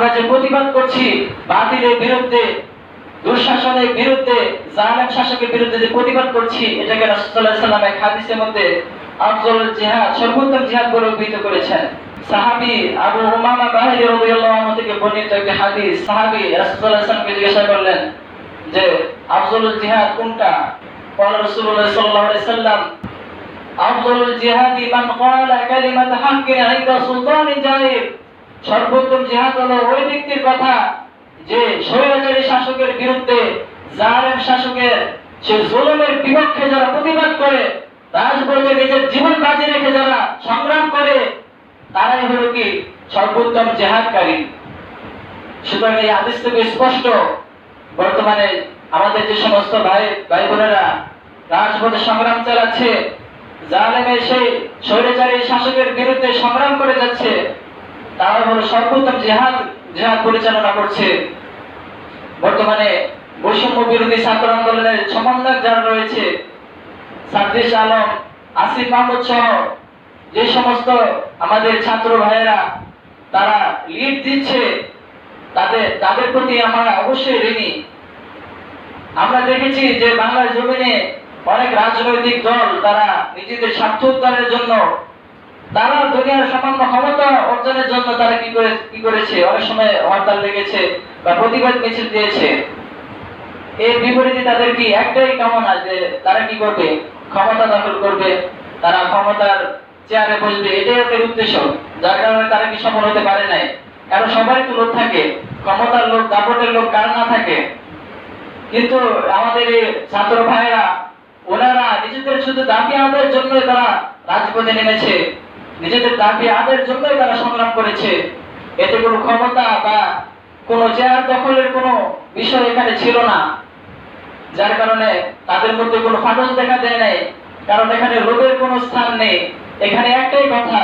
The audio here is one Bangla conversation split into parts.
আমরা যে প্রতিবাদ করছি বাতিলের বিরুদ্ধে দুঃশাসনের বিরুদ্ধে জালেম শাসকের বিরুদ্ধে যে প্রতিবাদ করছি এটাকে রাসূলুল্লাহ সাল্লাম এক হাদিসের মধ্যে আফজল জিহাদ সর্বোত্তম জিহাদ বলে অভিহিত করেছেন সাহাবী আবু উমামা বাহিনী রাদিয়াল্লাহু আনহু থেকে বর্ণিত একটি হাদিস সাহাবী রাসূলুল্লাহ সাল্লামকে জিজ্ঞাসা করলেন যে আফজল জিহাদ কোনটা قال رسول الله صلى الله عليه وسلم أفضل الجهاد من قال كلمة حق عند سلطان جائر সর্বোত্তম জিহাদ হলো ওই ব্যক্তির কথা যে স্বৈরাচারী শাসকের বিরুদ্ধে জালেম শাসকের, সে জুলুমের বিপক্ষে যারা প্রতিবাদ করে রাজপথে নিজের জীবন বাজি রেখে যারা সংগ্রাম করে, তারাই হলো কি সর্বোত্তম জেহাদকারী। সুতরাং এই আদেশ থেকে স্পষ্ট, বর্তমানে আমাদের যে সমস্ত ভাই ভাই বোনেরা রাজপথে সংগ্রাম চালাচ্ছে, জালেমের সেই স্বৈরাচারী শাসকের বিরুদ্ধে সংগ্রাম করে যাচ্ছে তারা হলো সর্বোত্তম জেহাদ জেহাদ পরিচালনা করছে। বর্তমানে বৈষম্য বিরোধী ছাত্র আন্দোলনের সমন্বয়ক যারা রয়েছে আলম, আসিফ মাহমুদ সহ যে সমস্ত আমাদের ছাত্র ভাইয়েরা তারা লিড দিচ্ছে, তাদের তাদের প্রতি আমরা অবশ্যই ঋণী। আমরা দেখেছি যে বাংলার জমিনে অনেক রাজনৈতিক দল তারা নিজেদের স্বার্থ উদ্ধারের জন্য তারা দুনিয়ার সামান্য ক্ষমতা অর্জনের জন্য তারা কি করে কি করেছে? অনেক সময় হরতাল লেগেছে বা প্রতিবাদ মিছিল দিয়েছে। এর বিপরীতে তাদের কি একটাই কামনা যে তারা কি করবে? ক্ষমতা দখল করবে। তারা ক্ষমতার চেয়ারে বসবে। এটাই ওদের উদ্দেশ্য। যার কারণে তারা কি সফল হতে পারে নাই? কারণ সবারই তো লোক থাকে। ক্ষমতার লোক, দাপটের লোক কার না থাকে। কিন্তু আমাদের এই ছাত্র ভাইরা ওনারা নিজেদের শুধু দাবি আদায়ের জন্য তারা রাজপথে নেমেছে। নিজেদের দাবি আদায়ের জন্যই তারা সংগ্রাম করেছে। এতে কোনো ক্ষমতা বা কোনো চেয়ার দখলের কোনো বিষয় এখানে ছিল না। যার কারণে তাদের মধ্যে কোনো ফাটল দেখা দেয় নাই। কারণ এখানে লোভের কোনো স্থান নেই। এখানে একটাই কথা,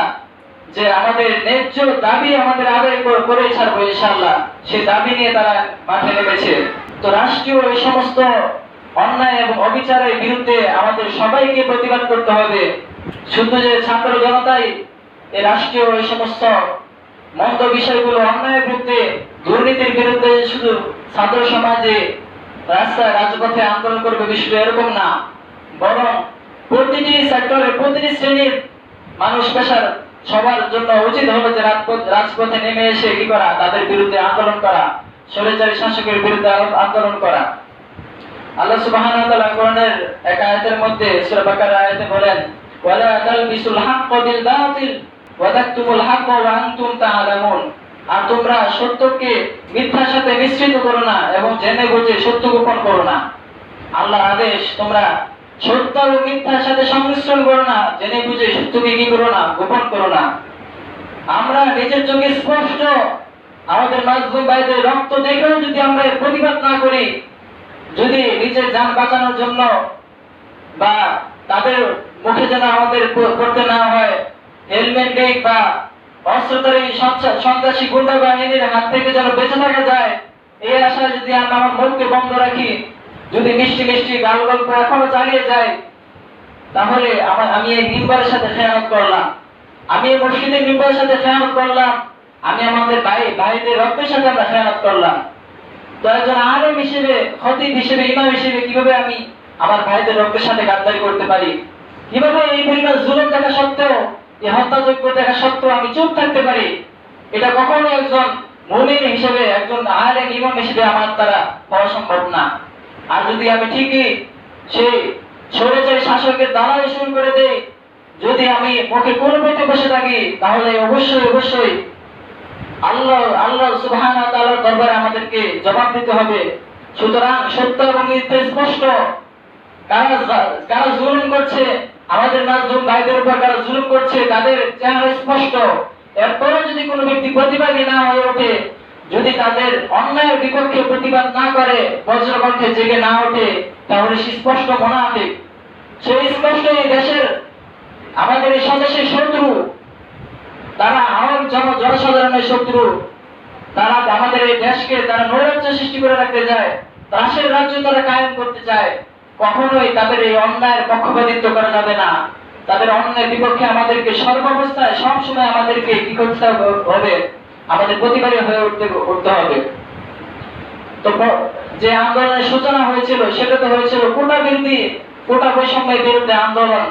যে আমাদের ন্যায্য দাবি আমাদের আদায় করে ছাড়বো ইনশাআল্লাহ। সেই দাবি নিয়ে তারা মাঠে নেমেছে। তো রাষ্ট্রীয় এই সমস্ত অন্যায় এবং অবিচারের বিরুদ্ধে আমাদের সবাইকে প্রতিবাদ করতে হবে। শুধু যে ছাত্র জনতাই এই রাষ্ট্রীয় এই সমস্ত মন্দ বিষয়গুলো অন্যায়ের বিরুদ্ধে দুর্নীতির বিরুদ্ধে শুধু ছাত্র সমাজে রাস্তায় রাজপথে আন্দোলন করবে বিষয়টা এরকম না। বরং প্রতিটি সেক্টরে প্রতিটি শ্রেণির মানুষ পেশার সবার জন্য উচিত হলো যে রাজপথ- রাজপথে নেমে এসে কি করা? তাদের বিরুদ্ধে আন্দোলন করা স্বৈরাচারী শাসকের বিরুদ্ধে আন্দোলন করা। আল্লাহ সুবহানাহু এক আয়াতের মধ্যে সূরা বাকারা আয়াতে বলেন ওয়ালা তালবিসুল হাক্কা বিল বাতিল, ওয়া তাকতুমুল হাক্কা আর তোমরা সত্যকে মিথ্যার সাথে মিশ্রিত করো না এবং জেনে বুঝে সত্য গোপন করো না। আল্লাহর আদেশ, তোমরা সত্য ও মিথ্যার সাথে সংমিশ্রণ করো না, জেনে বুঝে সত্যকে কি করো না, গোপন করো না। আমরা নিজের চোখে স্পষ্ট, আমাদের মাজলুম ভাইদের রক্ত দেখেও যদি আমরা প্রতিবাদ না করি, যদি নিজের যান বাঁচানোর জন্য বা তাদের মুখে যেন আমাদের করতে না হয়। হেলমেট নেই বা অস্ত্রধারী সন্ত্রা- সন্ত্রাসী গুন্ডা বাহিনীর হাত থেকে যেন বেঁচে থাকা যায়, এই আশায় যদি আমরা আমার মুখকে বন্ধ রাখি, যদি মিষ্টি মিষ্টি গাল গল্প এখনও চালিয়ে যায় তাহলে আমার আমি এই মিম্বারের সাথে খেয়ানত করলাম। আমি এই মসজিদের মিম্বারের সাথে খেয়ানত করলাম। আমি আমাদের ভাই ভাইদের রক্তের সাথে আমরা খেয়ানত করলাম। তো একজন আলেম হিসেবে, খতিব হিসেবে, ইমাম হিসেবে কীভাবে আমি আমার ভাইদের রক্তের সাথে গাদ্দারি করতে পারি? কীভাবে এই পরিমাণ জুলুম দেখা সত্ত্বেও, এই হত্যাযোগ্য দেখা সত্ত্বেও আমি চুপ থাকতে পারি? এটা কখনো একজন মুমিন হিসেবে, একজন আলেম ইমাম হিসেবে আমার দ্বারা হওয়া সম্ভব না। আর যদি আমি ঠিকই সেই স্বৈরাচারী শাসকের দালালি শুরু করে দেই, যদি আমি মুখে কোনো পেতে বসে থাকি, তাহলে অবশ্যই অবশ্যই আল্লাহ আল্লাহ সুবহানাহু ওয়া তাআলার দরবারে আমাদেরকে জবাব দিতে হবে। সুতরাং সত্য এবং স্পষ্ট। কারা কারা জুলুম করছে আমাদের মাজলুম ভাইদের উপর কারা জুলুম করছে, তাদের চেহারা স্পষ্ট। এরপরে যদি কোনো ব্যক্তি প্রতিবাদী না হয়ে ওঠে, যদি তাদের অন্যায়ের বিপক্ষে প্রতিবাদ না করে, বজ্রকণ্ঠে জেগে না ওঠে, তাহলে সে স্পষ্ট মোনাফিক। সেই স্পষ্ট এই দেশের, আমাদের এই স্বদেশের শত্রু, তারা আওয়াম জন, জনসাধারণের শত্রু, তারা আমাদের এই দেশকে, তারা নৈরাজ্য সৃষ্টি করে রাখতে চায় রাষ্ট্রের রাজ্য তারা কায়েম করতে চায়। কখনোই তাদের এই অন্যায়ের পক্ষপাতিত্ব করা যাবে না। তাদের অন্যায়ের বিপক্ষে আমাদেরকে সর্বাবস্থায়, সবসময় আমাদেরকে কি করতে হবে? আমাদের প্রতিবাদী হয়ে উঠতে উঠতে হবে। তো যে আন্দোলনের সূচনা হয়েছিল, সেটা তো হয়েছিল কোটা বিরোধী, কোটা বৈষম্যের বিরুদ্ধে আন্দোলন।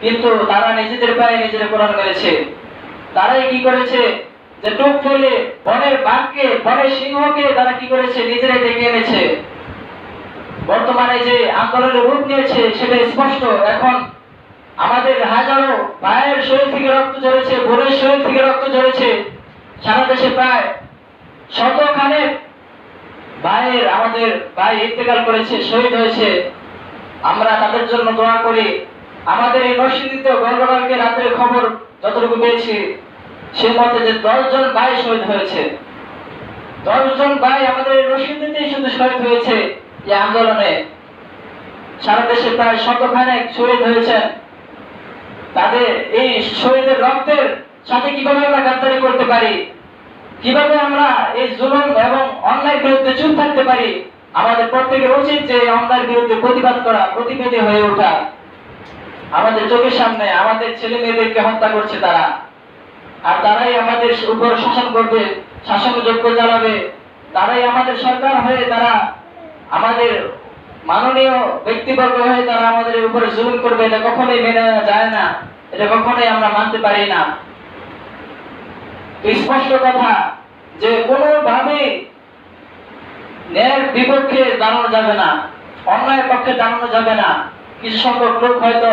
কিন্তু তারা নিজেদের পায়ে নিজেরা কোরআন মেরেছে। তারাই কি করেছে? যে টোপ ফেলে বনের বাঘকে, বনের সিংহকে তারা কি করেছে? নিজেরাই ডেকে এনেছে। বর্তমানে যে আন্দোলনের রূপ নিয়েছে, সেটা স্পষ্ট। এখন আমাদের হাজারো ভাইয়ের শরীর থেকে রক্ত ঝরেছে, বোনের শরীর থেকে রক্ত ঝরেছে। সারা দেশে প্রায় শতখানেক ভাইয়ের, আমাদের ভাই ইন্তেকাল করেছে, শহীদ হয়েছে। আমরা তাদের জন্য দোয়া করি। আমাদের এই নরসিংদীতে গতকালকে রাত্রে খবর যতটুকু পেয়েছি সে মতে যে দশজন ভাই শহীদ হয়েছে। দশজন ভাই আমাদের এই নরসিংদীতেই শুধু শহীদ হয়েছে। এই আন্দোলনে সারা দেশে প্রায় শতখানেক শহীদ হয়েছেন। তাদের এই শহীদের রক্তের সাথে কীভাবে আমরা গাদ্দারি করতে পারি? কীভাবে আমরা এই জুলুম এবং অন্যায় বিরুদ্ধে চুপ থাকতে পারি? আমাদের প্রত্যেকের উচিত যে অন্যায়ের বিরুদ্ধে প্রতিবাদ করা, প্রতিবেদী হয়ে ওঠা। আমাদের চোখের সামনে আমাদের ছেলে মেয়েদেরকে হত্যা করছে তারা। আর তারাই আমাদের উপর শাসন করবে শাসন যোগ্য চালাবে তারাই আমাদের সরকার হয়ে তারা আমাদের মাননীয় ব্যক্তিবর্গ হয়ে তারা আমাদের উপরে জুলুম করবে, এটা কখনোই মেনে যায় না। এটা কখনোই আমরা মানতে পারি না। স্পষ্ট কথা যে কোনোভাবে ন্যায়ের বিপক্ষে দাঁড়ানো যাবে না, অন্যায়ের পক্ষে দাঁড়ানো যাবে না। কিছু সংখ্যক লোক হয়তো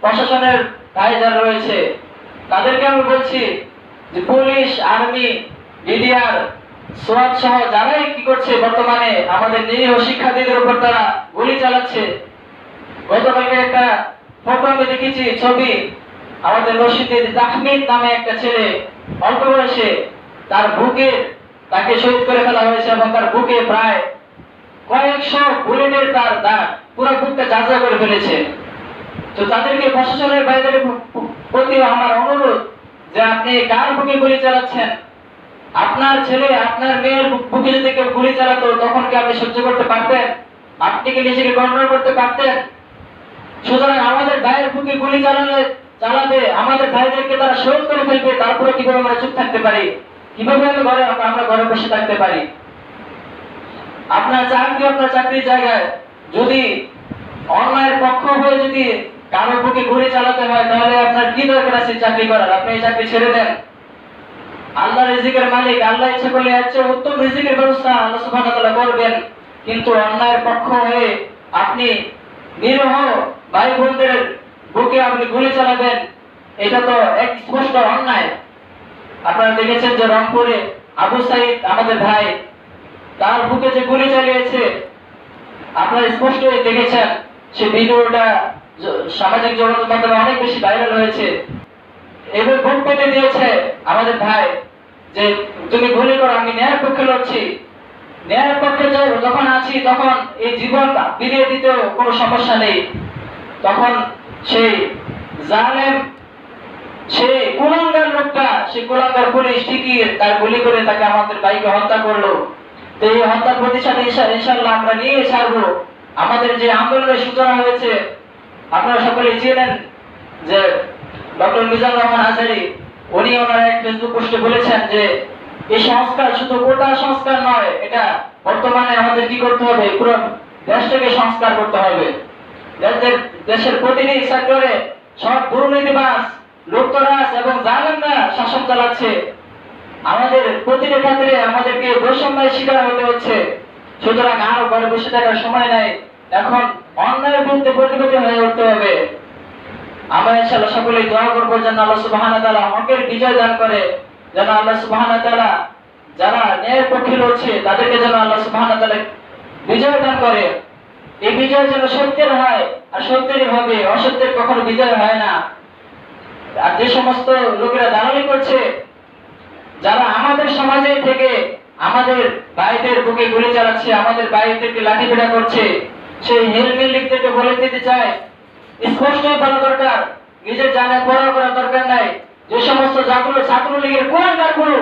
প্রশাসনের গায়ে যারা রয়েছে, তাদেরকে আমি বলছি যে পুলিশ, আর্মি বিডিআর সোয়াদ সহ যারাই কি করছে বর্তমানে আমাদের নিরীহ শিক্ষার্থীদের উপর তারা গুলি চালাচ্ছে। গতকালকে একটা আমি দেখেছি ছবি, আমাদের রশিদের তাহমিদ নামে একটা ছেলে, অল্প বয়সে তার বুকে তাকে শহীদ করে ফেলা হয়েছে এবং তার বুকে প্রায় কয়েকশো বুলেটের তার দাগ পুরো বুকটা যাজা করে ফেলেছে। তো তাদেরকে প্রশাসনের বাইরে প্রতি আমার অনুরোধ যে আপনি কার বুকে গুলি চালাচ্ছেন? আপনার ছেলে, আপনার মেয়ের বুকে যদি কেউ গুলি চালাতো, তখন কি আপনি সহ্য করতে পারতেন? আপনি কি নিজেকে কন্ট্রোল করতে পারতেন? সুতরাং আমাদের ভাইয়ের বুকে গুলি চালালে, চালাবে, আমাদের ভাইদেরকে তারা শোধ করে ফেলবে, তারপরে কীভাবে আমরা চুপ থাকতে পারি? কীভাবে আমি ঘরে আমরা ঘরে বসে থাকতে পারি? আপনার চাকরি আপনার চাকরির জায়গায়। যদি অন্যায়ের পক্ষ হয়ে যদি কারও বুকে গুলি চালাতে হয়, তাহলে আপনার কি দরকার আছে চাকরি করার? আপনি এই চাকরি ছেড়ে দেন। আল্লাহ রিজিকের মালিক, আল্লাহ ইচ্ছে করলে চেয়ে উত্তম রিজিকের ব্যবস্থা আল্লাহ সুবহানাহু ওয়া তাআলা করবেন। কিন্তু অন্যায়ের পক্ষ হয়ে আপনি নিরহ ভাই বোনদের বুকে আপনি গুলি চালাবেন, এটা তো এক স্পষ্ট অন্যায়। আপনারা দেখেছেন যে রংপুরে আবু সাইদ আমাদের ভাই, তার বুকে যে গুলি চালিয়েছে, আপনারা স্পষ্টই দেখেছেন, সে ভিডিওটা সামাজিক যোগাযোগ মাধ্যমে অনেক বেশি ভাইরাল হয়েছে। এবার ভোট পেতে দিয়েছে আমাদের ভাই। যে তুমি গুলি করো, আমি ন্যায়ের পক্ষে লড়ছি। ন্যায়ের পক্ষে যখন আছি, তখন এই জীবন বিলিয়ে দিতেও কোনো সমস্যা নেই। তখন সেই জালেম সে কুলাঙ্গার লোকটা সে কুলাঙ্গার পুলিশ ঠিকই তার গুলি করে তাকে আমাদের বাইকে হত্যা করল। তো এই হত্যার প্রতিশোধ ইনশা- ইনশাল্লাহ আমরা নিয়ে ছাড়বো। আমাদের যে আন্দোলনের সূচনা হয়েছে, আপনারা সকলে চেনেন যে ডক্টর মিজানুর রহমান আজারি উনি ওনার এক ফেসবুক পোস্টে বলেছেন যে, এই সংস্কার শুধু কোটা সংস্কার নয়, এটা বর্তমানে আমাদের কি করতে হবে? পুরো দেশটাকে সংস্কার করতে হবে। দেশের প্রতিটি সেক্টরে সব দুর্নীতিবাজ, লুপ্তরাজ এবং জালেমরা শাসন চালাচ্ছে। আমাদের প্রতিটি ক্ষেত্রে আমাদেরকে বৈষম্যের শিকার হতে হচ্ছে। সুতরাং আর ঘরে বসে থাকার সময় নাই। এখন অন্যায়ের বিরুদ্ধে প্রতিবাদী হয়ে উঠতে হবে। আমরা ইনশাআল্লাহ সকলেই দোয়া করব যেন আল্লাহ সুবহানাহু ওয়া তাআলা হকের বিজয় দান করে, যেন আল্লাহ সুবহানাহু ওয়া তাআলা যারা ন্যায়ের পক্ষে লড়ছে তাদেরকে যেন আল্লাহ সুবহানাহু ওয়া তাআলা বিজয় দান করে। এই বিজয় যেন সত্যের হয় আর সত্যেরই হবে, অসত্যের কখনো বিজয় হয় না। আর যে সমস্ত লোকেরা দালালি করছে, যারা আমাদের সমাজে থেকে আমাদের ভাইদের বুকে গুলি চালাচ্ছে, আমাদের ভাইদেরকে লাঠিপেটা করছে, সেই হেলমেট লিখতে বলে দিতে চায় স্পষ্টই বলা দরকার নিজের জানে পড়া করা দরকার নাই। যে সমস্ত জাতীয় ছাত্রলীগের কোনগুলো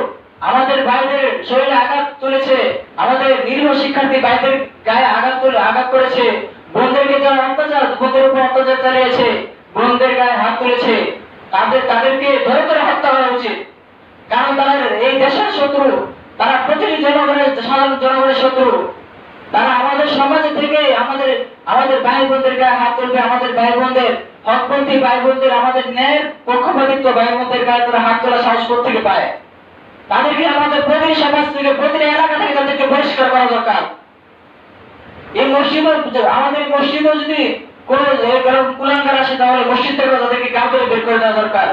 আমাদের ভাইদের শরীরে আঘাত তুলেছে, আমাদের নিরীহ শিক্ষার্থী ভাইদের গায়ে আঘাত তুলে আঘাত করেছে বোনদেরকে যারা অত্যাচার বোনদের উপর অত্যাচার চালিয়েছে বোনদের গায়ে হাত তুলেছে, তাদের, তাদেরকে ধরে ধরে হত্যা করা উচিত। কারণ তারা এই দেশের শত্রু, তারা প্রতিটি জনগণের, সাধারণ জনগণের শত্রু। তারা আমাদের সমাজে থেকে আমাদের আমাদের ভাই বোনদের গায়ে হাত তুলবে, আমাদের ভাই বোনদের হকপন্থী ভাই বোনদের আমাদের ন্যায়ের পক্ষপাতিত্ব ভাই বোনদের গায়ে তারা হাত তোলা সাহস থেকে পায়? তাদেরকে আমাদের প্রতিটি সমাজ থেকে, প্রতিটি এলাকা থেকে তাদেরকে বহিষ্কার করা দরকার। এই মসজিদও, আমাদের মসজিদও যদি কোন কুলাঙ্গার আসে, তাহলে মসজিদ থেকে তাদেরকে করে বের করে দেওয়া দরকার।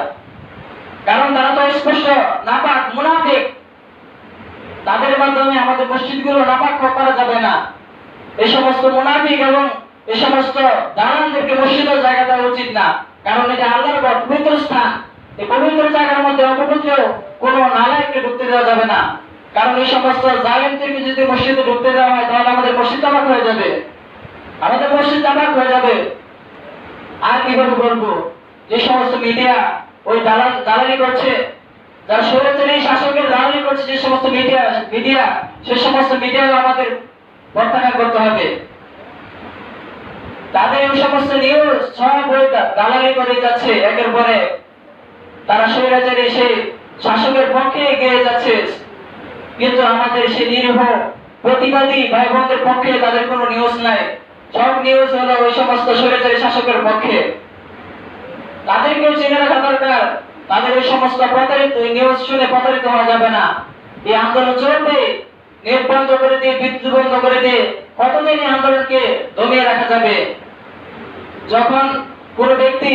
কারণ তারা তো স্পষ্ট নাপাক, মুনাফিক। তাদের মাধ্যমে আমাদের মসজিদগুলো নাপাক করা যাবে না। এই সমস্ত মুনাফিক এবং এই সমস্ত দালানদেরকে মসজিদের জায়গা দেওয়া উচিত না। কারণ এটা আল্লাহর পবিত্র স্থান। এই পবিত্র জায়গার মধ্যে অপবিত্র কোনো নালায়ককে ঢুকতে দেওয়া যাবে না। কারণ এই সমস্ত জালেমদেরকে যদি মসজিদে ঢুকতে দেওয়া হয়, তাহলে আমাদের মসজিদ তাবাক হয়ে যাবে। আমাদের মসজিদ তাবাক হয়ে যাবে। আর কীভাবে বলব? যে সমস্ত মিডিয়া ওই দালাল দালালি করছে, যারা স্বৈরাচারী শাসকের দালালি করছে যে সমস্ত মিডিয়া মিডিয়া সে সমস্ত মিডিয়াও আমাদের প্রত্যাখ্যান করতে হবে। তাদের এই সমস্ত নিউজ সব দালালি করে যাচ্ছে, একের পরে তারা স্বৈরাচারী, সেই শাসকের পক্ষে এগিয়ে যাচ্ছে। কিন্তু আমাদের সেই নিরীহ প্রতিবাদী ভাই বোনদের পক্ষে তাদের কোনো নিউজ নাই। সব নিউজ হলো ওই সমস্ত স্বৈরাচারী শাসকের পক্ষে। তাদেরকেও চিনে রাখা দরকার। তাদের ওই সমস্ত প্রতারিত নিউজ শুনে প্রতারিত হওয়া যাবে না। এই আন্দোলন চলবে নেট বন্ধ করে দিয়ে বিদ্যুৎ বন্ধ করে দিয়ে কতদিন এই আন্দোলনকে দমিয়ে রাখা যাবে? যখন কোনো ব্যক্তি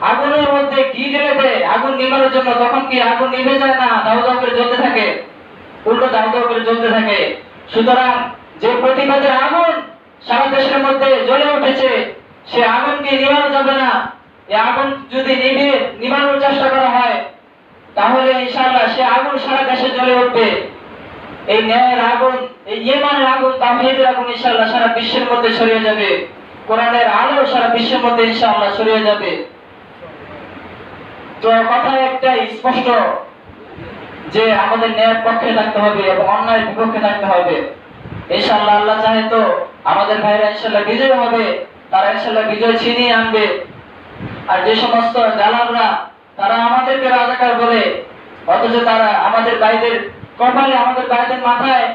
আগুনের মধ্যে ঘি ঢেলে দেয়, আগুন নিভানোর জন্য, তখন কি আগুন নিভে যায় না? দাউ দাউ করে জ্বলতে থাকে? উল্টো দাউ দাউ করে জ্বলতে থাকে। সুতরাং যে প্রতিবাদের আগুন সারা দেশের মধ্যে জ্বলে উঠেছে, সে আগুনকে নিভানো যাবে না। এই আগুন যদি নিভে নিভানোর চেষ্টা করা হয় তাহলে ইনশাআল্লাহ সে আগুন সারা দেশে জ্বলে উঠবে। এই ন্যায়ের আগুন, এই ইমানের আগুন তাওহীদের আগুন ইনশাআল্লাহ সারা বিশ্বের মধ্যে ছড়িয়ে যাবে। কোরআনের আলো সারা বিশ্বের মধ্যে ইনশাআল্লাহ ছড়িয়ে যাবে। তো কথা একটাই স্পষ্ট, যে আমাদের ন্যায়ের পক্ষে থাকতে হবে এবং অন্যায়ের বিপক্ষে থাকতে হবে। ইনশাআল্লাহ আল্লাহ চাহে তো আমাদের ভাইরা ইনশাআল্লাহ বিজয় হবে, তারা ইনশাআল্লাহ বিজয় ছিনিয়ে আনবে। আর যে সমস্ত দালালরা তারা আমাদেরকে রাজাকার বলে, অথচ তারা আমাদের ভাইদের কপালে, আমাদের ভাইদের মাথায়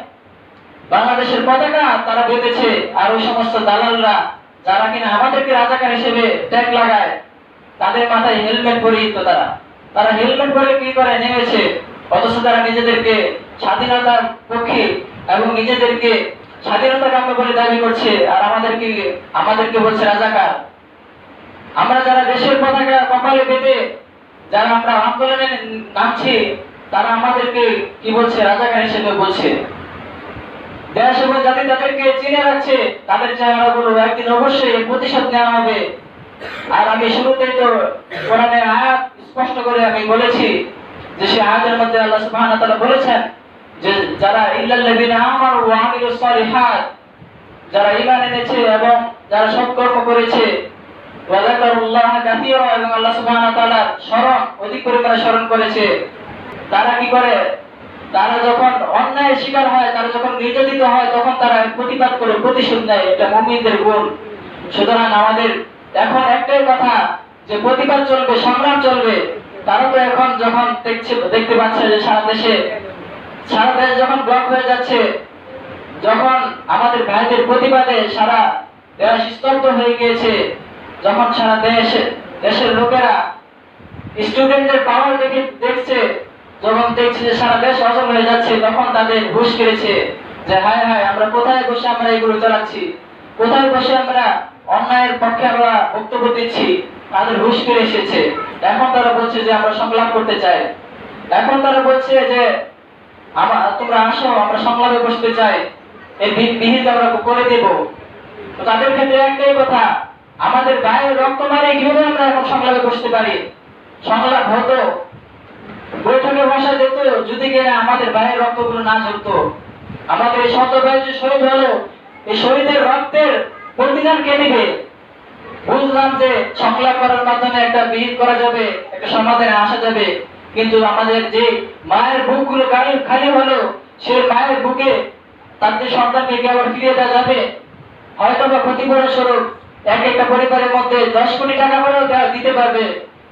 বাংলাদেশের পতাকা তারা বেঁধেছে। আর ওই সমস্ত দালালরা, যারা কিনা আমাদেরকে রাজাকার হিসেবে ট্যাগ লাগায়, তাদের মাথায় হেলমেট পরিহিত তারা। তারা হেলমেট পরে কি করে? নেমেছে। অথচ তারা নিজেদেরকে স্বাধীনতার পক্ষে এবং নিজেদেরকে স্বাধীনতা কাম্য বলে দাবি করছে। আর আমাদেরকে আমাদেরকে বলছে রাজাকার। আমরা যারা দেশের পতাকা কপালে বেঁধে যারা আমরা আন্দোলনে নামছি, তারা আমাদেরকে কি বলছে? রাজাকার হিসেবে বলছে? দেশ এবং জাতি তাদেরকে চিনে রাখছে, তাদের চেহারাগুলো একদিন অবশ্যই প্রতিশোধ নেওয়া হবে। আর আমি শুরুতেই তো কোরআনের আয়াত স্পষ্ট করে আমি বলেছি যে সে আয়াতের মধ্যে আল্লাহ সুবহানাহু ওয়া তাআলা বলেছেন যে যারা ইল্লাল্লাযিনা আমানু ওয়া আমিলুস সালিহাত, যারা ঈমান এনেছে এবং যারা সৎকর্ম করেছে আমাদের এখন একটাই কথা, যে প্রতিবাদ চলবে, সংগ্রাম চলবে। তারা তো এখন যখন দেখছে, দেখতে পাচ্ছে যে সারা দেশে, সারা দেশ যখন ব্লক হয়ে যাচ্ছে, যখন আমাদের ভাইদের প্রতিবাদে সারা দেশ স্তব্ধ হয়ে গিয়েছে যখন সারা দেশ, দেশের লোকেরা স্টুডেন্টদের পাওয়ার দেখে দেখছে, যখন দেখছে যে সারা দেশ অচল হয়ে যাচ্ছে, তখন তাদের হুশ ফিরেছে যে, হায় হায়, আমরা কোথায় বসে আমরা এগুলো চালাচ্ছি? কোথায় বসে আমরা অন্যায়ের পক্ষে আমরা বক্তব্য দিচ্ছি? তাদের হুশ ফিরে এসেছে। এখন তারা বলছে যে, আমরা সংলাপ করতে চাই। এখন তারা বলছে যে তোমরা আসো, আমরা সংলাপে বসতে চাই। এই বিহিত আমরা করে দেব। তাদের ক্ষেত্রে একটাই কথা আমাদের গায়ে রক্ত মারে কীভাবে আমরা এখন সংলাপে বসতে পারি? সংলাপ হতো। বৈঠকে বসা যেত, যদি কিনা আমাদের ভাইয়ের রক্তগুলো না ঝরতো। আমাদের এই শত যে শহীদ হলো, এই শহীদের রক্তের প্রতিদান কে দিবে? বুঝলাম যে সংলাপ করার মাধ্যমে একটা বিহিত করা যাবে, একটা সমাধানে আসা যাবে। কিন্তু আমাদের যে মায়ের বুকগুলো খালি খালি হলো, সে মায়ের বুকে তার যে সন্তানকে আবার ফিরিয়ে দেওয়া যাবে? হয়তো বা ক্ষতিপূরণ স্বরূপ এক একটা পরিবারের মধ্যে দশ কোটি টাকা করেও দিতে পারবে,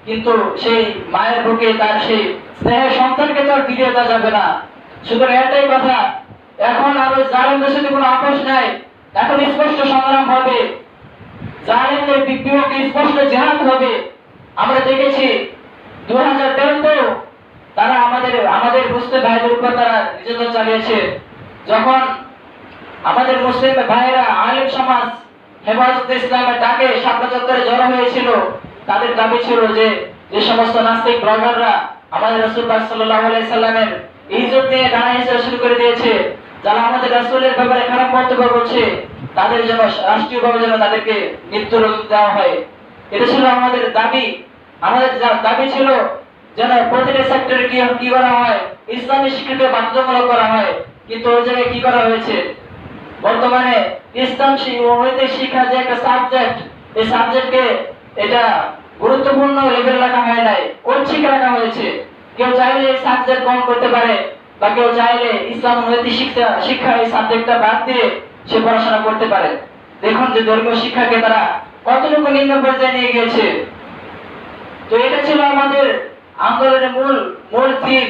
কিন্তু সেই মায়ের বুকে তার সেই স্নেহের সন্তানকে তো আর ফিরিয়ে দেওয়া যাবে না। সুতরাং একটাই কথা, এখন আর জালেমদের সাথে কোনো আপোষ নাই। এখন স্পষ্ট সংগ্রাম হবে। জালেমদের বিপক্ষে স্পষ্ট জেহাদ হবে। আমরা দেখেছি দু হাজার তেরোতেও তারা আমাদের আমাদের মুসলিম ভাইদের উপর তারা নির্যাতন চালিয়েছে। যখন আমাদের মুসলিম ভাইয়েরা আলেম সমাজ হেফাজত ইসলামের ডাকে শাপলা চত্বরে জড়ো হয়েছিল। তাদের দাবি ছিল যে যে সমস্ত নাস্তিক ব্লগাররা আমাদের রসুল্লাহ সাল্লাহ সাল্লামের ইজ্জত নিয়ে হিসেবে শুরু করে দিয়েছে। যারা আমাদের রাসূলের ব্যাপারে খারাপ মন্তব্য করছে, তাদের জন্য রাষ্ট্রীয়ভাবে যেন তাদেরকে মৃত্যুর দেওয়া হয়। এটা ছিল আমাদের দাবি। আমাদের দাবি ছিল যেন প্রতিটা সেক্টরে কি করা হয়, ইসলামী শিক্ষাকে বাধ্যতামূলক করা হয়। কিন্তু ওই জায়গায় কি করা হয়েছে? বর্তমানে ইসলাম নৈতিক শিক্ষা যে একটা সাবজেক্ট এই সাবজেক্টকে এটা গুরুত্বপূর্ণ লেভেল রাখা হয় নাই, ঐচ্ছিক রাখা হয়েছে। কেউ চাইলে এই সাবজেক্ট গ্রহণ করতে পারে, বা কেউ চাইলে ইসলাম নৈতিক শিক্ষা শিক্ষা এই সাবজেক্টটা বাদ দিয়ে সে পড়াশোনা করতে পারে। দেখুন যে ধর্মীয় শিক্ষাকে তারা কতটুকু নিম্ন পর্যায়ে নিয়ে গিয়েছে। তো এটা ছিল আমাদের আন্দোলনের মূল মূল থিম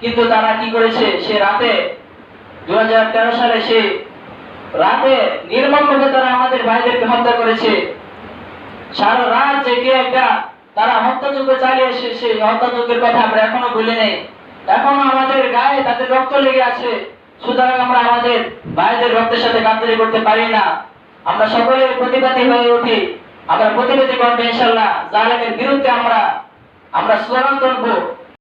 কিন্তু তারা কি করেছে? সে রাতে দু হাজার তেরো সালে সে রাতে নির্মমভাবে তারা আমাদের ভাইদেরকে হত্যা করেছে। সারা রাত জেগে একটা তারা হত্যাযজ্ঞ চালিয়েছে সেই হত্যাযজ্ঞের কথা আমরা এখনও ভুলে নেই। এখনও আমাদের গায়ে তাদের রক্ত লেগে আছে। সুতরাং আমরা আমাদের ভাইদের রক্তের সাথে গাদ্দারি করতে পারি না। আমরা সকলের প্রতিবাদী হয়ে উঠি। আমরা প্রতিবাদী করব ইনশাল্লাহ। জালেমের বিরুদ্ধে আমরা আমরা স্লোগান তুলবো